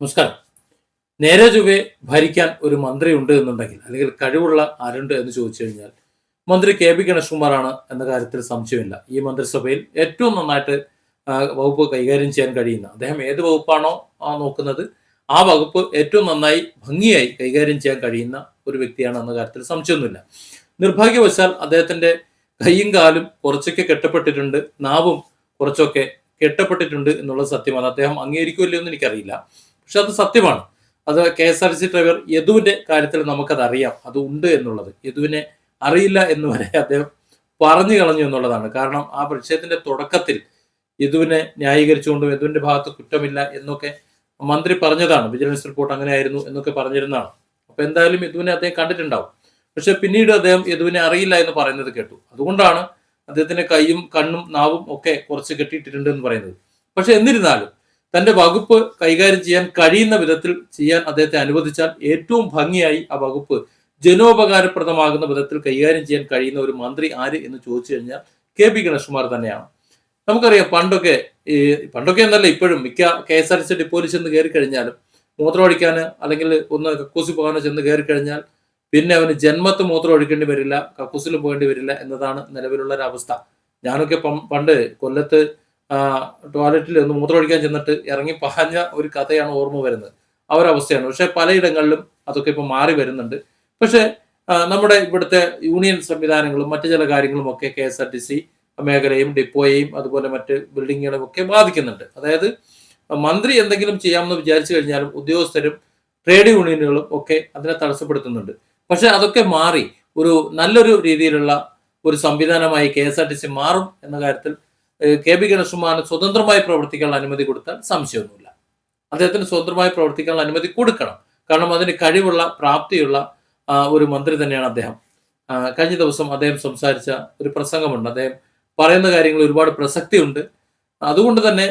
നമസ്കാരം. നേരെ ചൊവ്വെ ഭരിക്കാൻ ഒരു മന്ത്രി ഉണ്ട് എന്നുണ്ടെങ്കിൽ അല്ലെങ്കിൽ കഴിവുള്ള ആരുണ്ട് എന്ന് ചോദിച്ചു കഴിഞ്ഞാൽ മന്ത്രി കെ പി ഗണേഷ്കുമാറാണ് എന്ന കാര്യത്തിൽ സംശയമില്ല. ഈ മന്ത്രിസഭയിൽ ഏറ്റവും നന്നായിട്ട് വകുപ്പ് കൈകാര്യം ചെയ്യാൻ കഴിയുന്ന അദ്ദേഹം ഏത് വകുപ്പാണോ നോക്കുന്നത് ആ വകുപ്പ് ഏറ്റവും നന്നായി ഭംഗിയായി കൈകാര്യം ചെയ്യാൻ കഴിയുന്ന ഒരു വ്യക്തിയാണ് എന്ന കാര്യത്തിൽ സംശയമൊന്നുമില്ല. നിർഭാഗ്യവശാൽ അദ്ദേഹത്തിന്റെ കൈയും കാലും കുറച്ചൊക്കെ കെട്ടപ്പെട്ടിട്ടുണ്ട് നാവും കുറച്ചൊക്കെ കെട്ടപ്പെട്ടിട്ടുണ്ട് എന്നുള്ളത് സത്യമാണ്. അദ്ദേഹം അംഗീകരിക്കുമല്ലോ എന്ന് എനിക്കറിയില്ല. പക്ഷെ അത് സത്യമാണ്. അത് K S R C driver യദുവിന്റെ കാര്യത്തിൽ നമുക്കത് അറിയാം. അത് ഉണ്ട് എന്നുള്ളത്. യദുവിനെ അറിയില്ല എന്ന് വരെ അദ്ദേഹം പറഞ്ഞു കളഞ്ഞു എന്നുള്ളതാണ്. കാരണം ആ പ്രതിഷേധത്തിന്റെ തുടക്കത്തിൽ യദുവിനെ ന്യായീകരിച്ചുകൊണ്ടും യദുവിന്റെ ഭാഗത്ത് കുറ്റമില്ല എന്നൊക്കെ മന്ത്രി പറഞ്ഞതാണ്. വിജിലൻസ് റിപ്പോർട്ട് അങ്ങനെയായിരുന്നു എന്നൊക്കെ പറഞ്ഞിരുന്നതാണ്. അപ്പൊ എന്തായാലും യദുവിനെ അദ്ദേഹം കണ്ടിട്ടുണ്ടാവും. പക്ഷെ പിന്നീട് അദ്ദേഹം യദുവിനെ അറിയില്ല എന്ന് പറയുന്നത് കേട്ടു. അതുകൊണ്ടാണ് അദ്ദേഹത്തിന്റെ കൈയും കണ്ണും നാവും ഒക്കെ കുറച്ച് കെട്ടിയിട്ടിട്ടുണ്ട് എന്ന് പറയുന്നത്. പക്ഷെ എന്നിരുന്നാലും തന്റെ വകുപ്പ് കൈകാര്യം ചെയ്യാൻ കഴിയുന്ന വിധത്തിൽ ചെയ്യാൻ അദ്ദേഹത്തെ അനുവദിച്ചാൽ ഏറ്റവും ഭംഗിയായി ആ വകുപ്പ് ജനോപകാരപ്രദമാകുന്ന വിധത്തിൽ കൈകാര്യം ചെയ്യാൻ കഴിയുന്ന ഒരു മന്ത്രി ആര് എന്ന് ചോദിച്ചു കഴിഞ്ഞാൽ കെ പി ഗണേഷ്കുമാർ തന്നെയാണ്. നമുക്കറിയാം പണ്ടൊക്കെ ഈ പണ്ടൊക്കെ എന്നല്ല ഇപ്പോഴും മിക്ക K S R T C ഡിപ്പോയിൽ ചെന്ന് കയറി കഴിഞ്ഞാലും മൂത്രമൊഴിക്കാൻ അല്ലെങ്കിൽ ഒന്ന് കക്കൂസി പോകാനോ ചെന്ന് കയറി കഴിഞ്ഞാൽ പിന്നെ അവന് ജന്മത്ത് മൂത്രം ഒഴിക്കേണ്ടി വരില്ല കക്കൂസിലും പോകേണ്ടി വരില്ല എന്നതാണ് നിലവിലുള്ള ഒരു അവസ്ഥ. ഞാനൊക്കെ പണ്ട് കൊല്ലത്ത് ടോയ്ലറ്റിൽ നിന്ന് മൂത്രമൊഴിക്കാൻ ചെന്നിട്ട് ഇറങ്ങി പാഞ്ഞ ഒരു കഥയാണ് ഓർമ്മ വരുന്നത്. ആ ഒരു അവസ്ഥയാണ്. പക്ഷെ പലയിടങ്ങളിലും അതൊക്കെ ഇപ്പൊ മാറി വരുന്നുണ്ട്. പക്ഷേ നമ്മുടെ ഇവിടുത്തെ യൂണിയൻ സംവിധാനങ്ങളും മറ്റു ചില കാര്യങ്ങളും ഒക്കെ K S R T C മേഖലയും ഡിപ്പോയെയും അതുപോലെ മറ്റ് ബിൽഡിങ്ങുകളും ഒക്കെ ബാധിക്കുന്നുണ്ട്. അതായത് മന്ത്രി എന്തെങ്കിലും ചെയ്യാമെന്ന് വിചാരിച്ചു കഴിഞ്ഞാലും ഉദ്യോഗസ്ഥരും ട്രേഡ് യൂണിയനുകളും ഒക്കെ അതിനെ തടസ്സപ്പെടുത്തുന്നുണ്ട്. പക്ഷെ അതൊക്കെ മാറി ഒരു നല്ലൊരു രീതിയിലുള്ള ഒരു സംവിധാനമായി K S R T C മാറും എന്ന കാര്യത്തിൽ കെ ബി ഗണേഷ്കുമാറിന് സ്വതന്ത്രമായി പ്രവർത്തിക്കാനുള്ള അനുമതി കൊടുത്താൽ സംശയമൊന്നുമില്ല. അദ്ദേഹത്തിന് സ്വതന്ത്രമായി പ്രവർത്തിക്കാനുള്ള അനുമതി കൊടുക്കണം. കാരണം അതിന് കഴിവുള്ള പ്രാപ്തിയുള്ള ഒരു മന്ത്രി തന്നെയാണ് അദ്ദേഹം. കഴിഞ്ഞ ദിവസം അദ്ദേഹം സംസാരിച്ച ഒരു പ്രസംഗമുണ്ട്. അദ്ദേഹം പറയുന്ന കാര്യങ്ങൾ ഒരുപാട് പ്രസക്തിയുണ്ട്. അതുകൊണ്ട് തന്നെ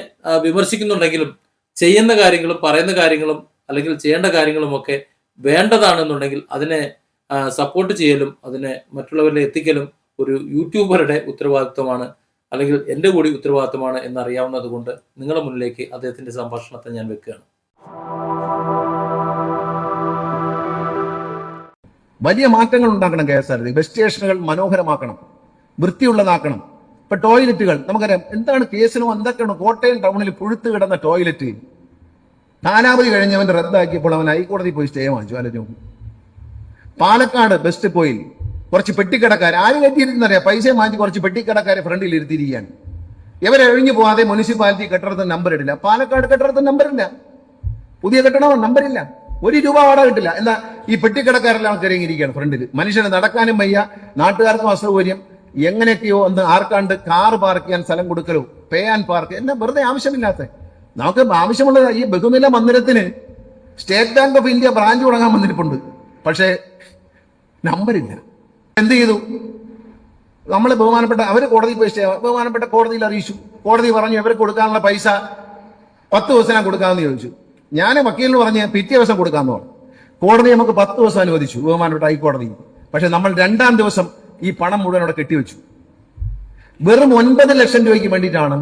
വിമർശിക്കുന്നുണ്ടെങ്കിലും ചെയ്യുന്ന കാര്യങ്ങളും പറയുന്ന കാര്യങ്ങളും അല്ലെങ്കിൽ ചെയ്യേണ്ട കാര്യങ്ങളും ഒക്കെ വേണ്ടതാണെന്നുണ്ടെങ്കിൽ അതിനെ സപ്പോർട്ട് ചെയ്യലും അതിനെ മറ്റുള്ളവരിലെ എത്തിക്കലും ഒരു യൂട്യൂബറുടെ ഉത്തരവാദിത്വമാണ് അല്ലെങ്കിൽ എന്റെ കൂടി ഉത്തരവാദിത്വമാണ് എന്നറിയാവുന്നത് കൊണ്ട് നിങ്ങളുടെ മുന്നിലേക്ക് അദ്ദേഹത്തിന്റെ സംഭാഷണത്തെ ഞാൻ വെക്കുകയാണ്. വലിയ മാറ്റങ്ങൾ ഉണ്ടാക്കണം K S R T bus സ്റ്റേഷനുകൾ മനോഹരമാക്കണം. വൃത്തിയുള്ളതാക്കണം. ഇപ്പൊ ടോയ്ലറ്റുകൾ നമുക്കറിയാം എന്താണ് കേസിനും എന്തൊക്കെയാണ് കോട്ടയം ടൗണിൽ പുഴുത്ത് കിടന്ന ടോയ്ലറ്റ് കാലാവധി കഴിഞ്ഞവൻ റദ്ദാക്കിയപ്പോൾ അവൻ ഹൈക്കോടതി പോയി സ്റ്റേ വാങ്ങിച്ചു. ആലോചിച്ചു പാലക്കാട് ബസ് ഡിപ്പോയിൽ കുറച്ച് പെട്ടിക്കടക്കാർ ആര് കയറ്റിയിരുന്നറിയാം? പൈസ മാറ്റി കുറച്ച് പെട്ടിക്കടക്കാരെ ഫ്രണ്ടിൽ ഇരുത്തിയിരിക്കുകയാണ് ഇവരെ ഒഴിഞ്ഞു പോകാതെ മുനിസിപ്പാലിറ്റി കെട്ടിടത്തിന് നമ്പർ ഇടില്ല. പാലക്കാട് കെട്ടിടത്തിന് നമ്പറില്ല പുതിയ കെട്ടിടമോ നമ്പറില്ല ഒരു രൂപ വാടക കിട്ടില്ല. എന്താ ഈ പെട്ടിക്കടക്കാരെല്ലാം കരങ്ങിയിരിക്കുകയാണ് ഫ്രണ്ടിൽ മനുഷ്യന് നടക്കാനും വയ്യ. നാട്ടുകാർക്കും അസൗകര്യം. എങ്ങനെയൊക്കെയോ ഒന്ന് ആർക്കാണ്ട് കാർ പാർക്ക് ചെയ്യാൻ സ്ഥലം കൊടുക്കലോ? പേ ആൻഡ് പാർക്ക് എന്നാ വെറുതെ ആവശ്യമില്ലാത്ത? നമുക്ക് ആവശ്യമുള്ള ഈ ബഹുനില മന്ദിരത്തിന് state bank of India branch തുടങ്ങാൻ വന്നിട്ടുണ്ട് പക്ഷേ നമ്പറില്ല എന്ത് ചെയ്തു നമ്മൾ ബഹുമാനപ്പെട്ട അവർ കോടതി സ്റ്റേ ബഹുമാനപ്പെട്ട കോടതിയിൽ അറിയിച്ചു. കോടതി പറഞ്ഞു ഇവർക്ക് കൊടുക്കാനുള്ള പൈസ പത്ത് ദിവസം ഞാൻ കൊടുക്കാമെന്ന് ചോദിച്ചു. ഞാൻ വക്കീലിന് പറഞ്ഞ് പിറ്റേ ദിവസം കൊടുക്കാമെന്ന് പറഞ്ഞു. കോടതി നമുക്ക് പത്ത് ദിവസം അനുവദിച്ചു ബഹുമാനപ്പെട്ട ഹൈക്കോടതി. പക്ഷെ നമ്മൾ രണ്ടാം ദിവസം ഈ പണം മുഴുവൻ അവിടെ കെട്ടിവെച്ചു. വെറും ഒൻപത് ലക്ഷം രൂപയ്ക്ക് വേണ്ടിയിട്ടാണ്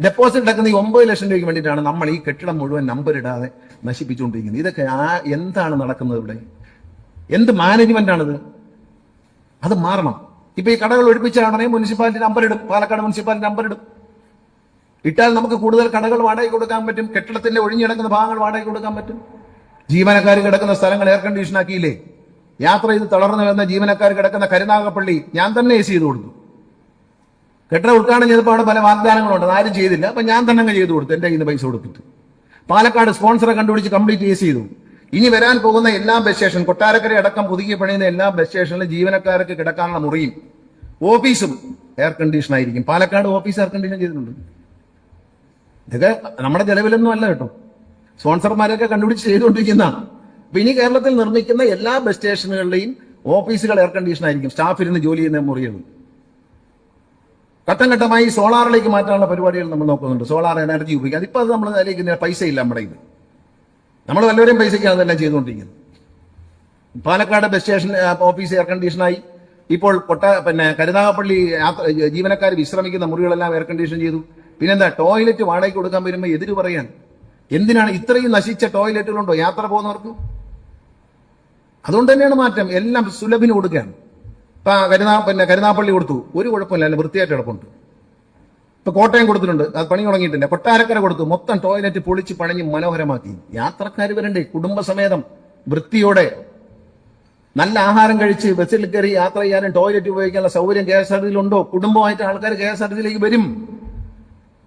ഡെപ്പോസിറ്റ് അടക്കുന്ന ഈ ഒമ്പത് ലക്ഷം രൂപയ്ക്ക് വേണ്ടിയിട്ടാണ് നമ്മൾ ഈ കെട്ടിടം മുഴുവൻ നമ്പർ ഇടാതെ നശിപ്പിച്ചുകൊണ്ടിരിക്കുന്നത്. ഇതൊക്കെ ആ എന്താണ് നടക്കുന്നത് ഇവിടെ? എന്ത് മാനേജ്മെന്റ് ആണിത്? അത് മാറണം. ഇപ്പൊ ഈ കടകൾ ഒഴിപ്പിച്ചാണെങ്കിൽ മുനിസിപ്പാലിറ്റി നമ്പർ ഇടും. പാലക്കാട് മുനിസിപ്പാലിറ്റി നമ്പർ ഇടും. ഇട്ടാൽ നമുക്ക് കൂടുതൽ കടകൾ വാടകയ്ക്ക് കൊടുക്കാൻ പറ്റും. കെട്ടിടത്തിന്റെ ഒഴിഞ്ഞിടക്കുന്ന ഭാഗങ്ങൾ വാടകയ്ക്ക് കൊടുക്കാൻ പറ്റും. ജീവനക്കാർ കിടക്കുന്ന സ്ഥലങ്ങൾ എയർ കണ്ടീഷൻ ആക്കിയില്ലേ? യാത്ര ചെയ്ത് തളർന്നു വരുന്ന ജീവനക്കാർ കിടക്കുന്ന കരുനാഗപ്പള്ളി ഞാൻ തന്നെ എ സി ചെയ്ത് കൊടുത്തു. കെട്ടിട ഉദ്ഘാടനം ചെയ്തപ്പോൾ അവിടെ പല വാഗ്ദാനങ്ങളുണ്ട്. ആരും ചെയ്തില്ല. അപ്പൊ ഞാൻ തന്നെ ചെയ്തു കൊടുത്തു. എന്റെ കയ്യിൽ നിന്ന് പൈസ കൊടുത്തിട്ട്. പാലക്കാട് സ്പോൺസറെ കണ്ടുപിടിച്ച് കംപ്ലീറ്റ് എ സി ചെയ്തു. ഇനി വരാൻ പോകുന്ന എല്ലാ ബസ് സ്റ്റേഷൻ കൊട്ടാരക്കര അടക്കം പുതുക്കി പണിയുന്ന എല്ലാ ബസ് സ്റ്റേഷനിലും ജീവനക്കാർക്ക് കിടക്കാനുള്ള മുറിയും ഓഫീസും എയർ കണ്ടീഷൻ ആയിരിക്കും. പാലക്കാട് ഓഫീസ് എയർ കണ്ടീഷൻ ചെയ്തിട്ടുണ്ട്. ഇതൊക്കെ നമ്മുടെ ചെലവിലൊന്നും അല്ല കേട്ടോ. സ്പോൺസർമാരൊക്കെ കണ്ടുപിടിച്ച് ചെയ്തുകൊണ്ടിരിക്കുന്നതാണ്. അപ്പൊ ഇനി കേരളത്തിൽ നിർമ്മിക്കുന്ന എല്ലാ ബസ് സ്റ്റേഷനുകളിലെയും ഓഫീസുകൾ എയർ കണ്ടീഷൻ ആയിരിക്കും. സ്റ്റാഫ് ഇരുന്ന് ജോലി ചെയ്യുന്ന മുറികൾ. ഘട്ടം ഘട്ടമായി സോളാറിലേക്ക് മാറ്റാനുള്ള പരിപാടികൾ നമ്മൾ നോക്കുന്നുണ്ട്. സോളാർ എനർജി ഉപയോഗിക്കുക. അതിപ്പോൾ അത് നമ്മൾ അതിലേക്ക് പൈസ ഇല്ല നമ്മുടെ ഇത് നമ്മൾ നല്ലവരെയും പൈസയ്ക്കാണ് അതെല്ലാം ചെയ്തുകൊണ്ടിരിക്കുന്നത് Palakkad bus station office air കണ്ടീഷനായി ഇപ്പോൾ കൊട്ട പിന്നെ കരുനാഗപ്പള്ളി ജീവനക്കാർ വിശ്രമിക്കുന്ന മുറികളെല്ലാം എയർ കണ്ടീഷൻ ചെയ്തു. പിന്നെന്താ ടോയ്ലറ്റ് വാടകയ്ക്ക് കൊടുക്കാൻ വരുമ്പോൾ എതിര് പറയാൻ. എന്തിനാണ് ഇത്രയും നശിച്ച ടോയ്ലറ്റുകളുണ്ടോ യാത്ര പോകുന്നവർക്ക്? അതുകൊണ്ട് തന്നെയാണ് മാറ്റം. എല്ലാം സുലഭിന് കൊടുക്കുകയാണ്. ഇപ്പൊ കരുനാ പിന്നെ കരുനാപ്പള്ളി കൊടുത്തു. ഒരു കുഴപ്പമില്ല അല്ല വൃത്തിയായിട്ട് കിടപ്പുണ്ട്. ഇപ്പൊ കോട്ടയം കൊടുത്തിട്ടുണ്ട്. അത് പണി തുടങ്ങിയിട്ടില്ല കൊട്ടാരക്കര കൊടുത്തു. മൊത്തം ടോയ്ലറ്റ് പൊളിച്ച് പണിഞ്ഞ് മനോഹരമാക്കി. യാത്രക്കാർ വരണ്ടേ? കുടുംബസമേതം വൃത്തിയോടെ നല്ല ആഹാരം കഴിച്ച് ബസ്സിൽ കയറി യാത്ര ചെയ്യാനും ടോയ്ലറ്റ് ഉപയോഗിക്കാനുള്ള സൗകര്യം കെ എസ് ആർ ടിയിൽ ഉണ്ടോ കുടുംബമായിട്ട് ആൾക്കാർ കെ എസ് ആർ ടിയിലേക്ക് വരും.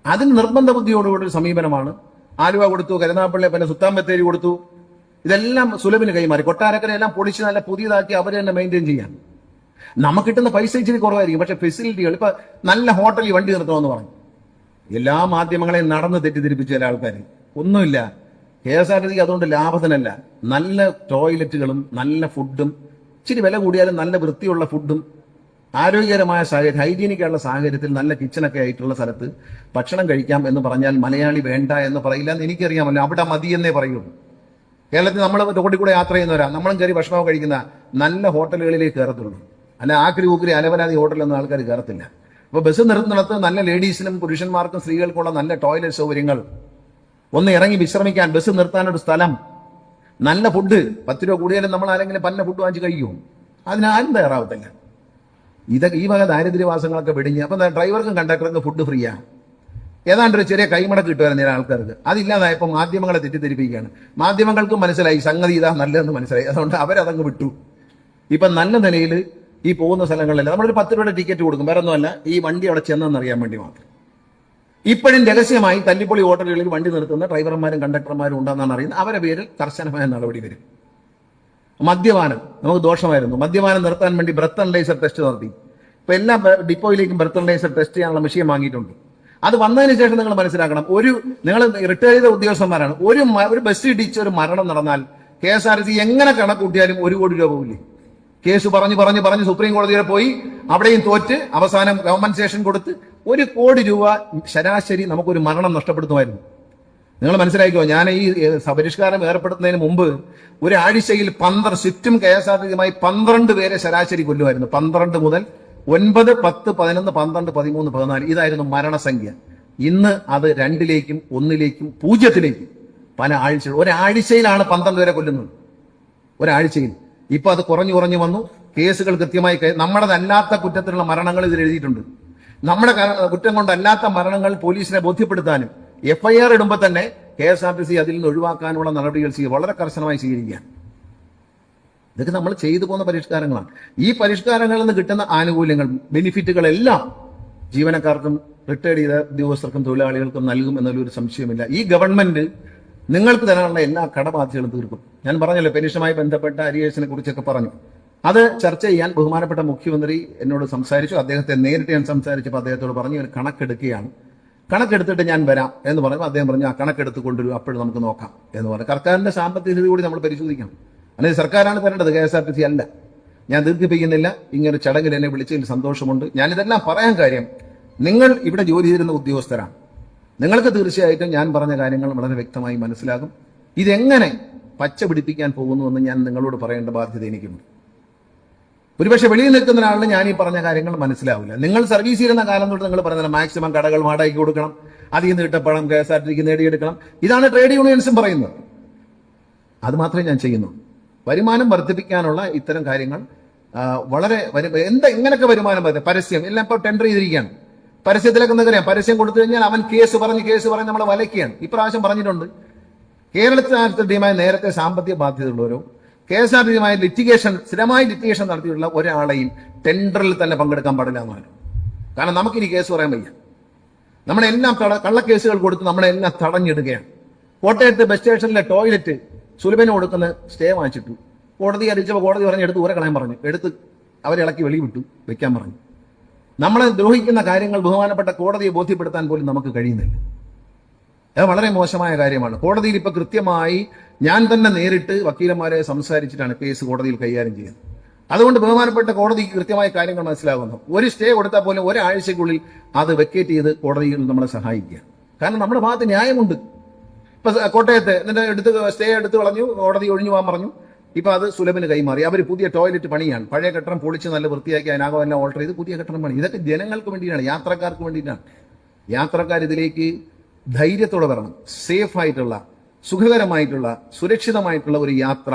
അതിന് നിർബന്ധ ബുദ്ധിയോടുകൂടി ഒരു സമീപനമാണ്. ആലുവ കൊടുത്തു കരുനാപ്പള്ളി പിന്നെ സുത്താൻ ബത്തേരി കൊടുത്തു. ഇതെല്ലാം സുലഭിന് കൈമാറി. കൊട്ടാരക്കര എല്ലാം പൊളിച്ച് നല്ല പുതിയതാക്കി അവർ തന്നെ മെയിന്റെയിൻ ചെയ്യാൻ. നമുക്ക് കിട്ടുന്ന പൈസ ഇച്ചിരി കുറവായിരിക്കും. പക്ഷെ ഫെസിലിറ്റികൾ ഇപ്പൊ നല്ല ഹോട്ടലിൽ വണ്ടി നിർത്തണമെന്ന് പറഞ്ഞു. എല്ലാ മാധ്യമങ്ങളെയും നടന്ന് തെറ്റിദ്ധരിപ്പിച്ച ചില ആൾക്കാർ ഒന്നുമില്ല. കെ എസ് ആർ ടി സിക്ക് അതുകൊണ്ട് ലാഭത്തിനല്ല. നല്ല ടോയ്ലറ്റുകളും നല്ല ഫുഡും ഇച്ചിരി വില കൂടിയാലും നല്ല വൃത്തിയുള്ള ഫുഡും ആരോഗ്യകരമായ സാഹചര്യം ഹൈജീനിക് ആയിട്ടുള്ള സാഹചര്യത്തിൽ നല്ല കിച്ചണൊക്കെ ആയിട്ടുള്ള സ്ഥലത്ത് ഭക്ഷണം കഴിക്കാം എന്ന് പറഞ്ഞാൽ മലയാളി വേണ്ട എന്ന് പറയില്ല എന്ന് എനിക്കറിയാമല്ലോ. അവിടെ മതിയെന്നേ പറയുള്ളൂ. കേരളത്തിൽ നമ്മൾ റോഡിൽ കൂടെ യാത്ര ചെയ്യുന്നവരാ. നമ്മളും കയറി ഭക്ഷണമൊക്കെ കഴിക്കുന്ന നല്ല ഹോട്ടലുകളിലേക്ക് കയറത്തുള്ളൂ. അല്ല ആക്രി ഊക്രി അലവലാതി ഹോട്ടലൊന്നും ആൾക്കാർ കയറത്തില്ല. അപ്പോൾ ബസ് നിർത്തുന്നിടത്ത് നല്ല ലേഡീസിനും പുരുഷന്മാർക്കും സ്ത്രീകൾക്കുള്ള നല്ല ടോയ്ലറ്റ് സൗകര്യങ്ങൾ. ഒന്ന് ഇറങ്ങി വിശ്രമിക്കാൻ ബസ് നിർത്താനൊരു സ്ഥലം. നല്ല ഫുഡ് പത്ത് രൂപ കൂടിയാലും നമ്മൾ ആരെങ്കിലും പന്ന ഫുഡ് വാങ്ങിച്ച് കഴിക്കും. അതിനാരും തയ്യാറാവത്തില്ല. ഇതൊക്കെ ഈ വക ദാരിദ്ര്യവാസങ്ങളൊക്കെ വെടിഞ്ഞ് അപ്പം ഡ്രൈവർക്കും കണ്ടക്ടർക്കും ഫുഡ് ഫ്രീയാ ഏതാണ്ട് ഒരു ചെറിയ കൈമടക്ക് കിട്ടുമായിരുന്നു ചില ആൾക്കാർക്ക്. അതില്ലാതായപ്പോൾ മാധ്യമങ്ങളെ തെറ്റിദ്ധരിപ്പിക്കുകയാണ്. മാധ്യമങ്ങൾക്കും മനസ്സിലായി സംഗതി ഇതാ നല്ലതെന്ന് മനസ്സിലായി. അതുകൊണ്ട് അവരതങ്ങ് വിട്ടു. ഇപ്പൊ നല്ല നിലയിൽ ഈ പോകുന്ന സ്ഥലങ്ങളിൽ നമ്മളൊരു പത്ത് രൂപയുടെ ടിക്കറ്റ് കൊടുക്കും. വേറെ ഒന്നുമല്ല ഈ വണ്ടി അവിടെ ചെന്നെന്നറിയാൻ വേണ്ടി മാത്രം. ഇപ്പോഴും രഹസ്യമായി തല്ലിപ്പൊളി ഹോട്ടലുകളിൽ വണ്ടി നിർത്തുന്ന ഡ്രൈവർമാരും കണ്ടക്ടർമാരും ഉണ്ടെന്നാണ് അറിയുന്നത്. അവരെ പേരിൽ കർശനമായ നടപടി വരും. മദ്യപാനം നമുക്ക് ദോഷമായിരുന്നു. മദ്യപാനം നിർത്താൻ വേണ്ടി ബ്രത്ത് അനലൈസർ ടെസ്റ്റ് നടത്തി. ഇപ്പൊ എല്ലാ ഡിപ്പോയിലേക്കും ബ്രത്ത് അനലൈസർ ടെസ്റ്റ് ചെയ്യാനുള്ള മെഷീൻ വാങ്ങിയിട്ടുണ്ട്. അത് വന്നതിന് ശേഷം നിങ്ങൾ മനസ്സിലാക്കണം. ഒരു നിങ്ങൾ റിട്ടയർ ചെയ്ത ഉദ്യോഗസ്ഥന്മാരാണ്. ഒരു ഒരു ബസ് ഇടിച്ച് ഒരു മരണം നടന്നാൽ കെ എസ് ആർ സി എങ്ങനെ കണക്കൂട്ടിയാലും ഒരു കോടി രൂപ പോകില്ലേ കേസ് പറഞ്ഞു പറഞ്ഞു പറഞ്ഞ് സുപ്രീം കോടതി വരെ പോയി. അവിടെയും തോറ്റ്. അവസാനം കോമ്പൻസേഷൻ കൊടുത്ത് ഒരു കോടി രൂപ ശരാശരി നമുക്കൊരു മരണം നഷ്ടപ്പെടുത്തുമായിരുന്നു. നിങ്ങൾ മനസ്സിലാക്കിയോ ഞാൻ ഈ പരിഷ്കാരം ഏർപ്പെടുത്തുന്നതിന് മുമ്പ് ഒരാഴ്ചയിൽ പന്ത്രണ്ട് സ്വിഫ്റ്റും കെ എസ് ആർ ടിയുമായി പന്ത്രണ്ട് പേരെ ശരാശരി കൊല്ലുമായിരുന്നു. പന്ത്രണ്ട് മുതൽ ഒൻപത് പത്ത് പതിനൊന്ന് പന്ത്രണ്ട് പതിമൂന്ന് പതിനാല് ഇതായിരുന്നു മരണസംഖ്യ. ഇന്ന് അത് രണ്ടിലേക്കും ഒന്നിലേക്കും പൂജ്യത്തിലേക്കും പല ആഴ്ച ഒരാഴ്ചയിലാണ് പന്ത്രണ്ട് പേരെ കൊല്ലുന്നത്. ഒരാഴ്ചയിൽ. ഇപ്പൊ അത് കുറഞ്ഞു കുറഞ്ഞു വന്നു. കേസുകൾ കൃത്യമായി നമ്മുടേതല്ലാത്ത കുറ്റത്തിലുള്ള മരണങ്ങൾ ഇതിൽ എഴുതിയിട്ടുണ്ട്. നമ്മുടെ കുറ്റം കൊണ്ടല്ലാത്ത മരണങ്ങൾ പോലീസിനെ ബോധ്യപ്പെടുത്താനും എഫ്ഐആർ ഇടുമ്പോൾ തന്നെ K S R T C അതിൽ നിന്ന് ഒഴിവാക്കാനുള്ള നടപടികൾ വളരെ കർശനമായി സ്വീകരിക്കുകയാണ്. ഇതൊക്കെ നമ്മൾ ചെയ്തു പോകുന്ന പരിഷ്കാരങ്ങളാണ്. ഈ പരിഷ്കാരങ്ങളിൽ നിന്ന് കിട്ടുന്ന ആനുകൂല്യങ്ങൾ ബെനിഫിറ്റുകളെല്ലാം ജീവനക്കാർക്കും റിട്ടയർഡ് ചെയ്ത ഉദ്യോഗസ്ഥർക്കും തൊഴിലാളികൾക്കും നൽകും എന്നുള്ളൊരു സംശയമില്ല ഈ ഗവൺമെന്റ് നിങ്ങൾക്ക് തരാനുള്ള എല്ലാ കടബാധ്യതകളും തീർക്കും. ഞാൻ പറഞ്ഞല്ലോ പെൻഷനുമായി ബന്ധപ്പെട്ട അരിയേഴ്സിനെ കുറിച്ചൊക്കെ പറഞ്ഞു. അത് ചർച്ച ചെയ്യാൻ ബഹുമാനപ്പെട്ട മുഖ്യമന്ത്രി എന്നോട് സംസാരിച്ചു. അദ്ദേഹത്തെ നേരിട്ട് ഞാൻ സംസാരിച്ചപ്പോൾ അദ്ദേഹത്തോട് പറഞ്ഞു ഒരു കണക്കെടുക്കുകയാണ്. കണക്കെടുത്തിട്ട് ഞാൻ വരാം. എന്ന് പറഞ്ഞു അദ്ദേഹം പറഞ്ഞു ആ കണക്കെടുത്ത് കൊണ്ടുവരും. അപ്പോഴും നമുക്ക് നോക്കാം. എന്ന് പറഞ്ഞു. സർക്കാരിന്റെ സാമ്പത്തിക സ്ഥിതി കൂടി നമ്മൾ പരിശോധിക്കണം. അല്ലെങ്കിൽ സർക്കാരാണ് തരേണ്ടത് K S R T C അല്ല. ഞാൻ ദീർഘിപ്പിക്കുന്നില്ല. ഇങ്ങനെ ചടങ്ങിൽ എന്നെ വിളിച്ചതിൽ സന്തോഷമുണ്ട്. ഞാനിതെല്ലാം പറയാൻ കാര്യം നിങ്ങൾ ഇവിടെ ജോലി ചെയ്തിരുന്ന ഉദ്യോഗസ്ഥരാണ്. നിങ്ങൾക്ക് തീർച്ചയായിട്ടും ഞാൻ പറഞ്ഞ കാര്യങ്ങൾ വളരെ വ്യക്തമായി മനസ്സിലാകും. ഇതെങ്ങനെ പച്ച പിടിപ്പിക്കാൻ പോകുന്നുവെന്ന് ഞാൻ നിങ്ങളോട് പറയേണ്ട ബാധ്യത എനിക്കുണ്ട്. ഒരുപക്ഷെ വെളിയിൽ നിൽക്കുന്ന ഒരാളിന് ഞാൻ ഈ പറഞ്ഞ കാര്യങ്ങൾ മനസ്സിലാവില്ല. നിങ്ങൾ സർവീസ് ചെയ്യുന്ന കാലം തൊട്ട് നിങ്ങൾ പറഞ്ഞത് മാക്സിമം കടകൾ വാടകയ്ക്ക് കൊടുക്കണം അതിൽ നിന്ന് കിട്ട പണം കെ എസ് ആർ ടിക്ക് നേടിയെടുക്കണം ഇതാണ് ട്രേഡ് യൂണിയൻസും പറയുന്നത്. അത് മാത്രമേ ഞാൻ ചെയ്യുന്നു വരുമാനം വർദ്ധിപ്പിക്കാനുള്ള ഇത്തരം കാര്യങ്ങൾ വളരെ എന്താ എങ്ങനെയൊക്കെ വരുമാനം പരസ്യം. എല്ലാം ഇപ്പോൾ ടെൻഡർ ചെയ്തിരിക്കുകയാണ്. പരസ്യത്തിലൊക്കെ നിങ്ങൾക്കറിയാം പരസ്യം കൊടുത്തു കഴിഞ്ഞാൽ അവൻ കേസ് പറഞ്ഞ് കേസ് പറഞ്ഞ് നമ്മളെ വലയ്ക്കുകയാണ്. ഇപ്രാവശ്യം പറഞ്ഞിട്ടുണ്ട്. കേരളത്തിൽ ഡിമായി നേരത്തെ സാമ്പത്തിക ബാധ്യതയുള്ളവരോ കെ എസ് ആർ ടിയുമായി ലിറ്റിഗേഷൻ സ്ഥിരമായി ലിറ്റിഗേഷൻ നടത്തിയിട്ടുള്ള ഒരാളെയും ടെൻഡറിൽ തന്നെ പങ്കെടുക്കാൻ പാടില്ല എന്ന് പറഞ്ഞു. കാരണം നമുക്കിനി കേസ് പറയാൻ വയ്യ. നമ്മളെല്ലാം തട കള്ളക്കേസുകൾ കൊടുത്ത് നമ്മളെല്ലാം തടഞ്ഞിടുകയാണ്. കോട്ടയത്ത് ബസ് സ്റ്റേഷനിലെ ടോയ്ലറ്റ് സുലഭന് കൊടുക്കുന്ന സ്റ്റേ വാങ്ങിച്ചിട്ടു. കോടതി അറിയിച്ചപ്പോൾ കോടതി പറഞ്ഞ് എടുത്ത് കളയാൻ പറഞ്ഞു. എടുത്ത് അവരെ ഇളക്കി വിട്ടു. വെക്കാൻ പറഞ്ഞു. നമ്മളെ ദ്രോഹിക്കുന്ന കാര്യങ്ങൾ ബഹുമാനപ്പെട്ട കോടതിയെ ബോധ്യപ്പെടുത്താൻ പോലും നമുക്ക് കഴിയുന്നില്ല. അത് വളരെ മോശമായ കാര്യമാണ്. കോടതിയിൽ ഇപ്പൊ കൃത്യമായി ഞാൻ തന്നെ നേരിട്ട് വക്കീലന്മാരെ സംസാരിച്ചിട്ടാണ് കേസ് കോടതിയിൽ കൈകാര്യം ചെയ്യുന്നത്. അതുകൊണ്ട് ബഹുമാനപ്പെട്ട കോടതിക്ക് കൃത്യമായ കാര്യങ്ങൾ മനസ്സിലാകുന്നു. ഒരു സ്റ്റേ കൊടുത്താൽ പോലും ഒരാഴ്ചക്കുള്ളിൽ അത് വെക്കേറ്റ് ചെയ്ത് കോടതിയിൽ നമ്മളെ സഹായിക്കുക. കാരണം നമ്മുടെ ഭാഗത്ത് ന്യായമുണ്ട്. ഇപ്പൊ കോട്ടയത്ത് എന്നിട്ട് എടുത്ത് സ്റ്റേ എടുത്ത് കളഞ്ഞു കോടതി ഒഴിഞ്ഞു പോകാൻ പറഞ്ഞു. ഇപ്പൊ അത് സുലഭിന് കൈമാറി. അവർ പുതിയ ടോയ്ലറ്റ് പണിയാണ്. പഴയ കെട്ടിടം പൊളിച്ച് നല്ല വൃത്തിയാക്കി അതിനകം എല്ലാം ഓൾട്ടർ ചെയ്ത് പുതിയ കെട്ടിടം പണി. ഇതൊക്കെ ജനങ്ങൾക്ക് വേണ്ടിയിട്ടാണ് യാത്രക്കാർക്ക് വേണ്ടിയിട്ടാണ്. യാത്രക്കാർ ഇതിലേക്ക് ധൈര്യത്തോടെ വരണം. സേഫ് ആയിട്ടുള്ള സുഖകരമായിട്ടുള്ള സുരക്ഷിതമായിട്ടുള്ള ഒരു യാത്ര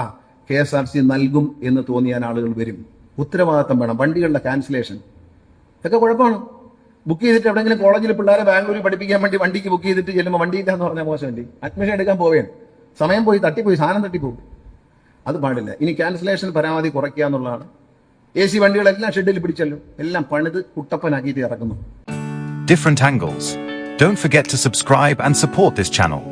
കെ എസ് ആർ സി നൽകും എന്ന് തോന്നിയാൽ ആളുകൾ വരും. ഉത്തരവാദിത്തം വേണം. വണ്ടികളുടെ ക്യാൻസലേഷൻ ഇതൊക്കെ കുഴപ്പമാണ്. ബുക്ക് ചെയ്തിട്ട് എവിടെയെങ്കിലും കോളേജിൽ പിള്ളേരെ ബാംഗ്ലൂരിൽ പഠിപ്പിക്കാൻ വേണ്ടി വണ്ടിക്ക് ബുക്ക് ചെയ്തിട്ട് ചെല്ലുമ്പോൾ വണ്ടിയില്ല എന്ന് പറഞ്ഞാൽ മോശമല്ലേ? അഡ്മിഷൻ എടുക്കാൻ പോവുകയാണ് സമയം പോയി തട്ടിപ്പോയി സാധനം തട്ടിപ്പോയി അത് പാടില്ല ഇനി ക്യാൻസലേഷൻ പരമാവധി കുറയ്ക്കുക എന്നുള്ളതാണ് എ സി വണ്ടികളെല്ലാം ഷെഡിൽ പിടിച്ചല്ലോ എല്ലാം പണിത് കുട്ടപ്പനാക്കിയിട്ട് ഇറക്കുന്നു different angles. Don't forget to subscribe and support this channel.